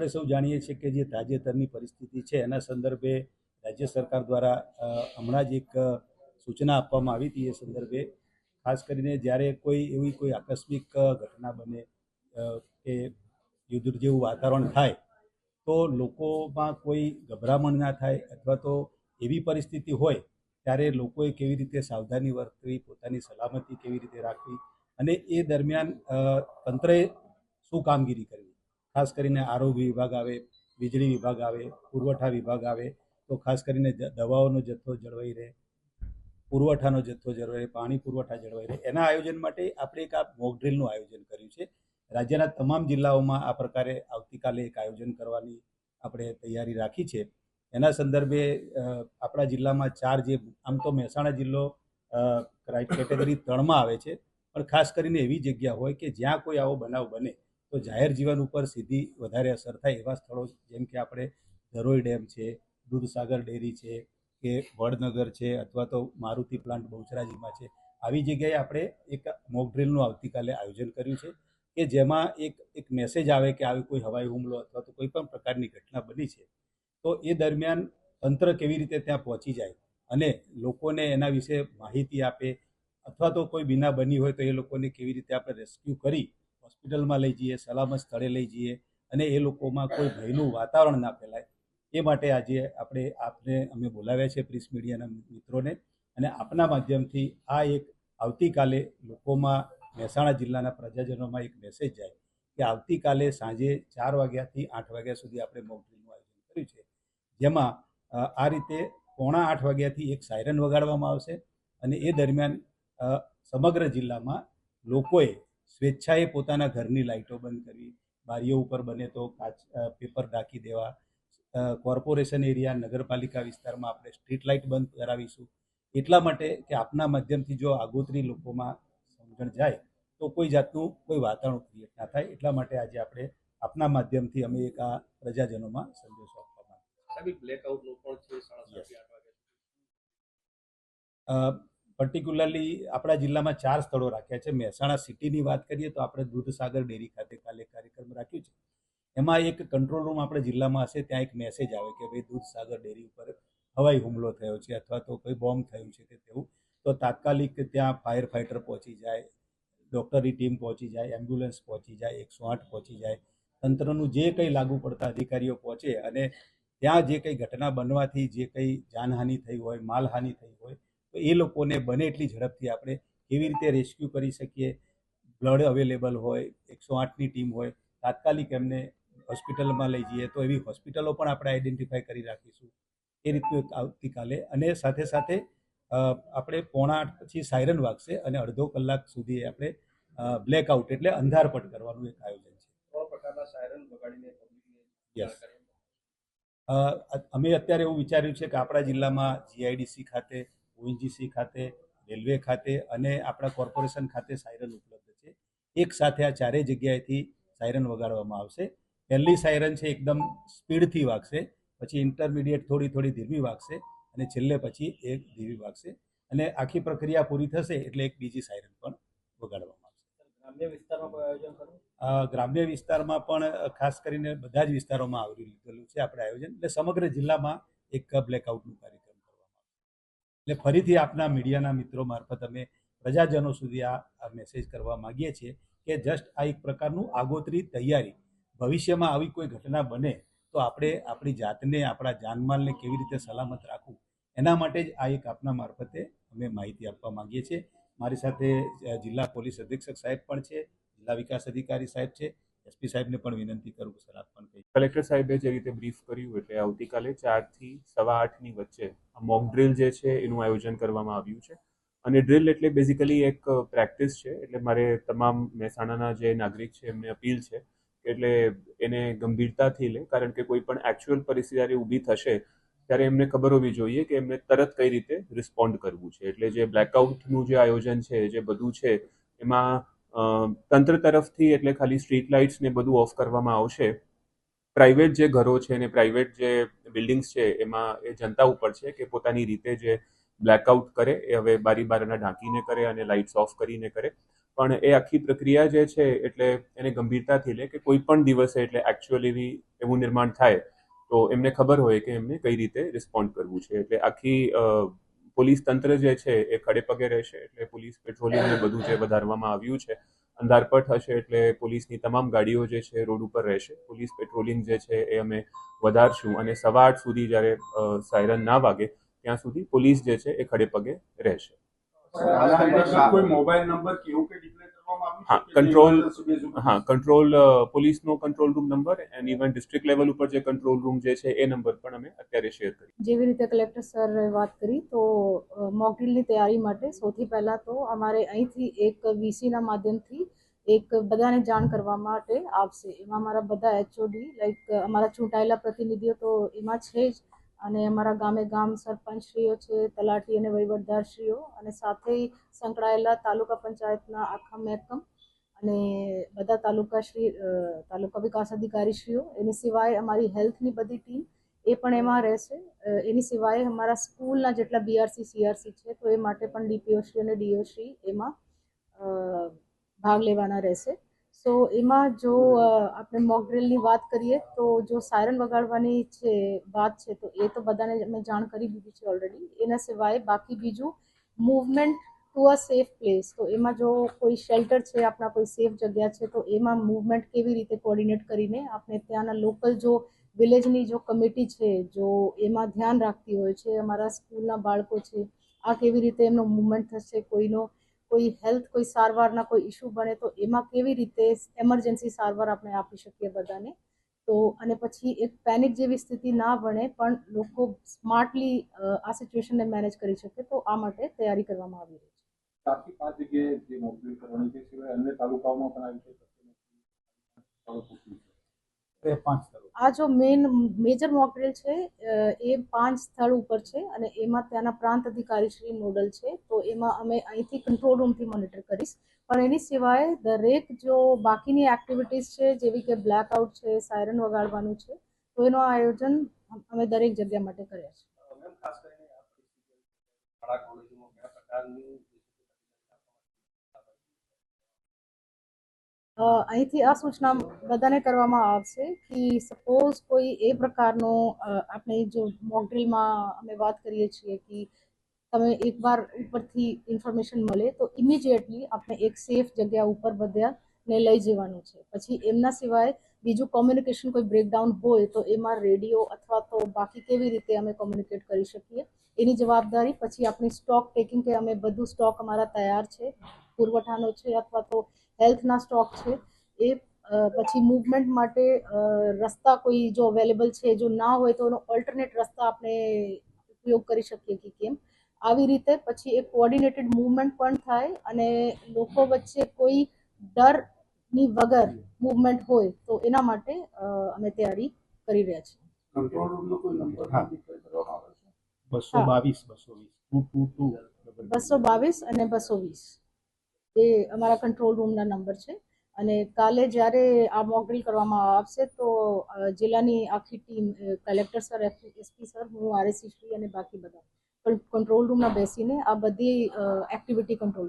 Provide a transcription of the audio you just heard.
આપણે સૌ જાણીએ છીએ કે જે તાજેતરની પરિસ્થિતિ છે, એના સંદર્ભે રાજ્ય સરકાર દ્વારા હમણાં જ એક સૂચના આપવામાં આવી હતી એ સંદર્ભે. ખાસ કરીને જ્યારે કોઈ એવી કોઈ આકસ્મિક ઘટના બને કે યુદ્ધ જેવું વાતાવરણ થાય, તો લોકોમાં કોઈ ગભરામણ ના થાય અથવા તો એવી પરિસ્થિતિ હોય, ત્યારે લોકોએ કેવી રીતે સાવધાની વર્તવી પોતાની સલામતી કેવી રીતે રાખવી અને એ દરમિયાન તંત્રએ શું કામગીરી કરવી? ખાસ કરીને આરોગ્ય વિભાગ આવે, વીજળી વિભાગ આવે, પુરવઠા વિભાગ આવે, તો ખાસ કરીને દવાઓનો જથ્થો જળવાઈ રહે, પુરવઠાનો જથ્થો જળવાઈ રહે, પાણી પુરવઠા જળવાઈ રહે. એના આયોજન માટે આપણે એક આ મોકડ્રીલનું આયોજન કર્યું છે. રાજ્યના તમામ જિલ્લાઓમાં આ પ્રકારે આવતીકાલે એક આયોજન કરવાની આપણે તૈયારી રાખી છે. એના સંદર્ભે આપણા જિલ્લામાં ચાર જે, આમ તો મહેસાણા જિલ્લો કેટેગરી ત્રણમાં આવે છે. પણ ખાસ કરીને એવી જગ્યા હોય કે જ્યાં કોઈ આવો બનાવ બને. તો જાહેર જીવન ઉપર સીધી વધારે અસર થાય એવા સ્થળો જેમ કે આપણે ધરોઈ ડેમ છે, દૂધસાગર ડેરી છે, કે વડનગર છે, અથવા તો મારુતિ પ્લાન્ટ બહુચરાજીમાં છે. આવી જગ્યાએ આપણે એક મોક ડ્રીલનું આવતીકાલે આયોજન કર્યું છે, કે જેમાં એક એક મેસેજ આવે કે આવી કોઈ હવાઈ હુમલો અથવા તો કોઈ પણ પ્રકારની ઘટના બની છે, તો એ દરમિયાન તંત્ર કેવી રીતે ત્યાં પહોંચી જાય અને લોકોને એના વિશે માહિતી આપે અથવા તો કોઈ બીના બની હોય તો એ લોકોને કેવી રીતે આપણે રેસ્ક્યુ કરી હોસ્પિટલમાં લઈ જઈએ, સલામત સ્થળે લઈ જઈએ અને એ લોકોમાં કોઈ ભયનું વાતાવરણ ના ફેલાય, એ માટે આજે આપણે આપને, અમે બોલાવ્યા છે પ્રેસ મીડિયાના મિત્રોને અને આપના માધ્યમથી આ એક આવતીકાલે લોકોમાં મહેસાણા જિલ્લાના પ્રજાજનોમાં એક મેસેજ જાય કે આવતીકાલે સાંજે ચાર વાગ્યાથી આઠ વાગ્યા સુધી આપણે મોક ડ્રીલનું આયોજન કર્યું છે. જેમાં આ રીતે પોણા આઠ વાગ્યાથી એક સાયરન વગાડવામાં આવશે અને એ દરમિયાન સમગ્ર જિલ્લામાં લોકોએ સ્વેચ્છાએ પોતાના ઘરની લાઇટો બંધ કરવી બારીઓ ઉપર બને તો કાચ પેપર ઢાંકી દેવા કોર્પોરેશન એરિયા નગરપાલિકા વિસ્તારમાં આપણે સ્ટ્રીટ લાઇટ બંધ કરાવીશું. એટલા માટે કે આપના માધ્યમથી જો આગોતરી લોકોમાં સમજણ જાય તો કોઈ જાતનું કોઈ વાતાવરણ ક્રિએટ ના થાય. એટલા માટે આજે આપણે આપના માધ્યમથી અમે એક આ પ્રજાજનોમાં સંદેશો આપવા માંગીએ બ્લેકઆઉટનું પણ છે પર્ટિક્યુલરલી આપણા જિલ્લામાં ચાર સ્થળો રાખ્યા છે. મહેસાણા સિટીની વાત કરીએ તો આપણે દૂધસાગર ડેરી ખાતે કાલે કાર્યક્રમ રાખ્યું છે. એમાં એક કંટ્રોલ રૂમ આપણે જિલ્લામાં હશે, ત્યાં એક મેસેજ આવે કે ભાઈ દૂધસાગર ડેરી ઉપર હવાઈ હુમલો થયો છે અથવા તો કોઈ બોમ્બ થયું છે કે તેવું. તો તાત્કાલિક ત્યાં ફાયર ફાઇટર પહોંચી જાય ડૉક્ટરની ટીમ પહોંચી જાય એમ્બ્યુલન્સ પહોંચી જાય, એકસો આઠ પહોંચી જાય. તંત્રનું જે કંઈ લાગુ પડતા અધિકારીઓ પહોંચે અને ત્યાં જે કંઈ ઘટના બનવાથી જે કંઈ જાનહાનિ થઈ હોય, માલહાનિ થઈ હોય તો એ લોકોને બને એટલી ઝડપથી આપણે કેવી રીતે રેસ્ક્યુ કરી શકીએ? બ્લડ અવેલેબલ હોય એકસો આઠની ટીમ હોય તાત્કાલિક એમને હોસ્પિટલમાં લઈ જઈએ તો એવી હોસ્પિટલો પણ આપણે આઈડેન્ટિફાઈ કરી રાખીશું. એ રીતનું એક આવતીકાલે અને સાથે સાથે આપણે પોણા આઠ પછી સાયરન વાગશે અને અડધો કલાક સુધી આપણે બ્લેકઆઉટ એટલે અંધારપટ કરવાનું એક આયોજન છે. અમે અત્યારે એવું વિચાર્યું છે કે આપણા જિલ્લામાં જીઆઈડીસી ખાતે ઓએનજીસી ખાતે રેલવે ખાતે અને આપણા કોર્પોરેશન ખાતે સાયરન ઉપલબ્ધ છે. એક સાથે આ ચારેય જગ્યાએથી સાયરન વગાડવામાં આવશે. પહેલી સાયરન છે એકદમ સ્પીડથી વાગશે પછી ઇન્ટરમીડિયેટ થોડી થોડી ધીમી વાગશે અને છેલ્લે પછી એક ધીમી વાગશે. અને આખી પ્રક્રિયા પૂરી થશે એટલે એક બીજી સાયરન પણ વગાડવામાં આવશે. ગ્રામ્ય વિસ્તારમાં આયોજન ગ્રામ્ય વિસ્તારમાં પણ ખાસ કરીને બધા જ વિસ્તારોમાં આવરી લીધેલું છે આપણે આયોજન. એટલે સમગ્ર જિલ્લામાં એક બ્લેકઆઉટનું આવશે એટલે ફરીથી આપના મીડિયાના મિત્રો મારફત અમે પ્રજાજનો સુધી આ મેસેજ કરવા માગીએ છીએ કે જસ્ટ આ એક પ્રકારનું આગોતરી તૈયારી. ભવિષ્યમાં આવી કોઈ ઘટના બને તો આપણે આપણી જાતને, આપણા જાનમાલને કેવી રીતે સલામત રાખવું, એના માટે જ આ એક આપના મારફતે અમે માહિતી આપવા માગીએ છીએ. મારી સાથે જિલ્લા પોલીસ અધિક્ષક સાહેબ પણ છે, જિલ્લા વિકાસ અધિકારી સાહેબ છે એસપી સાહેબને પણ વિનંતી કરું સર, આપ પણ કહી કલેક્ટર સાહેબે જે રીતે બ્રીફ કર્યું, એટલે આવતીકાલે ચારથી સવા આઠની વચ્ચે આ મોક ડ્રિલ જે છે, એનું આયોજન કરવામાં આવ્યું છે. અને ડ્રિલ એટલે બેઝિકલી એક પ્રેક્ટિસ છે, એટલે મારે તમામ મહેસાણાના જે નાગરિક છે, એમને અપીલ છે એટલે એને ગંભીરતાથી લે, કારણ કે કોઈ પણ એકચ્યુઅલ પરિસ્થિતિ જ્યારે ઊભી થશે, ત્યારે એમને ખબર હોવી જોઈએ કે એમને તરત કઈ રીતે રિસ્પોન્ડ કરવું છે. એટલે જે બ્લેકઆઉટનું જે આયોજન છે, જે બધું છે, એમાં તંત્ર તરફથી એટલે ખાલી સ્ટ્રીટ લાઇટ્સ ને બધું ઓફ કરવામાં આવશે. પ્રાઇવેટ જે ઘરો છે ને પ્રાઇવેટ જે બિલ્ડિંગ્સ છે, એમાં એ જનતા ઉપર છે કે પોતાની રીતે જે બ્લેકઆઉટ કરે, એ હવે બારી બારણા ઢાંકીને કરે અને લાઇટ્સ ઓફ કરીને કરે. પણ એ આખી પ્રક્રિયા જે છે, એટલે એને ગંભીરતાથી લે કે કોઈ પણ દિવસે એટલે એકચ્યુઅલી એવું નિર્માણ થાય, તો એમને ખબર હોય કે એમને કઈ રીતે રિસ્પોન્ડ કરવું છે. એટલે આખી પોલીસ તંત્ર જે છે એ ખડે પગે રહેશે એટલે પોલીસ પેટ્રોલિંગ ને બધું જે વધારવામાં આવ્યું છે, અંધારપટ હશે એટલે પોલીસની તમામ ગાડીઓ જે છે રોડ ઉપર રહેશે. પોલીસ પેટ્રોલિંગ જે છે એ અમે વધારશું અને સવા આઠ સુધી જ્યારે સાયરન ના વાગે, ત્યાં સુધી પોલીસ જે છે એ ખડે પગે રહેશે. હા, કંટ્રોલ પોલીસનો control room number and even district level ઉપર જે કંટ્રોલ રૂમ જે છે એ નંબર પણ અમે અત્યારે શેર કરી જેવી રીતે કલેક્ટર સર વાત કરી તો મોક ડ્રીલની તૈયારી માટે સૌથી પહેલાં તો અમારે અહીંથી એક વીસીના માધ્યમથી એક બધાને જાણ કરવા માટે આવશે. એમાં અમારા બધા એચઓડી લાઈક અમારા ચૂંટાયેલા પ્રતિનિધિઓ તો એમાં છે જ. અને અમારા ગામે ગામ સરપંચશ્રીઓ છે, તલાટી અને વહીવટદારશ્રીઓ અને સાથે સંકળાયેલા તાલુકા પંચાયતના આખા મહેકમ અને બધા તાલુકા શ્રી તાલુકા વિકાસ અધિકારીશ્રીઓ. એની સિવાય અમારી હેલ્થની બધી ટીમ એ પણ એમાં રહેશે. એની સિવાય અમારા સ્કૂલના જેટલા બીઆરસી, સીઆરસી છે, તો એ માટે પણ ડીપીઓશ્રી અને ડીઓશ્રી એમાં ભાગ લેવાના રહેશે. સો એમાં જો આપણે મોકડ્રેલની વાત કરીએ, તો જો સાયરન વગાડવાની છે, વાત છે, તો એ તો બધાને મેં જાણ કરી દીધી છે ઓલરેડી એના સિવાય બાકી બીજું movement to a safe place તો એમાં જો કોઈ શેલ્ટર છે, આપણા કોઈ સેફ જગ્યા છે, તો એમાં મૂવમેન્ટ કેવી રીતે કોર્ડિનેટ કરીને આપણે ત્યાંના લોકલ જો વિલેજની જો કમિટી છે, જો એમાં ધ્યાન રાખતી હોય છે, અમારા સ્કૂલના બાળકો છે, આ કેવી રીતે એમનો મૂવમેન્ટ થશે, કોઈનો કોઈ હેલ્થ કોઈ સારવારના કોઈ ઇશ્યુ બને તો એમાં કેવી રીતે એમરજન્સી સારવાર આપણે આપી શકીએ બધાને? તો અને પછી એક પેનિક જેવી સ્થિતિ ના બને પણ લોકો સ્માર્ટલી આ સિચ્યુએશનને મેનેજ કરી શકે તો આ માટે તૈયારી કરવામાં આવી રહી છે. ચારથી પાંચ જગ્યાએ જે મોકડ્રીલ કરવાની છે, સિવાય અન્ય તાલુકાઓમાં પણ આવી છે એ પાંચ આ જો મેઇન મેજર મોકડ્રીલ છે એ પાંચ સ્થળ ઉપર છે અને એમાં ત્યાંના પ્રાંત અધિકારી શ્રી નોડલ છે. તો એમાં અમે અહીંથી કંટ્રોલ રૂમથી મોનિટર કરીશ. પણ એની સિવાય દરેક જો બાકીની એક્ટિવિટીઝ છે જેવી કે બ્લેકઆઉટ છે સાયરન વગાડવાનું છે તો એનું આયોજન અમે દરેક જગ્યા માટે કર્યા છે મેમ ખાસ કરીને આ પરિસ્થિતિ શાળા કોલેજોમાં કયા પ્રકારની અ, અહીંથી આ સૂચના બધાને કરવામાં આવશે કે સપોઝ કોઈ એ પ્રકારનો આપણે જો મોકડ્રીલમાં અમે વાત કરીએ છીએ કે તમે એકવાર ઉપરથી ઇન્ફોર્મેશન મળે તો ઇમિડિયેટલી આપણે એક સેફ જગ્યા ઉપર બધાને લઈ જવાનું છે. પછી એમના સિવાય બીજું કોમ્યુનિકેશન કોઈ બ્રેકડાઉન હોય તો એમાં રેડિયો અથવા તો બાકી કેવી રીતે અમે કોમ્યુનિકેટ કરી શકીએ એની જવાબદારી. પછી આપણી સ્ટોક ટેકિંગ કે અમે બધું સ્ટોક અમારા તૈયાર છે, પુરવઠાનો છે અથવા તો હેલ્થના સ્ટોક છે એ પછી મૂવમેન્ટ માટે રસ્તા કોઈ જો અવેલેબલ છે જો ના હોય તો એનો ઓલ્ટરનેટ રસ્તા આપણે ઉપયોગ કરી શકીએ કે કેમ? આવી રીતે પછી એક કોઓર્ડિનેટેડ મૂવમેન્ટ પણ થાય અને લોકો વચ્ચે કોઈ ડરની વગર મૂવમેન્ટ હોય તો એના માટે અમે તૈયારી કરી રહ્યા છીએ. બસો બાવીસ અને બસો વીસ. એ અમારા કંટ્રોલ રૂમના નંબર છે. અને કાલે જ્યારે આ મોકડ્રીલ કરવામાં આવશે તો જિલ્લાની આખી team collector sir SP sir હું આરએસી શ્રી અને બાકી બધા. કંટ્રોલ રૂમમાં બેસીને આ બધી એક્ટિવિટી કંટ્રોલ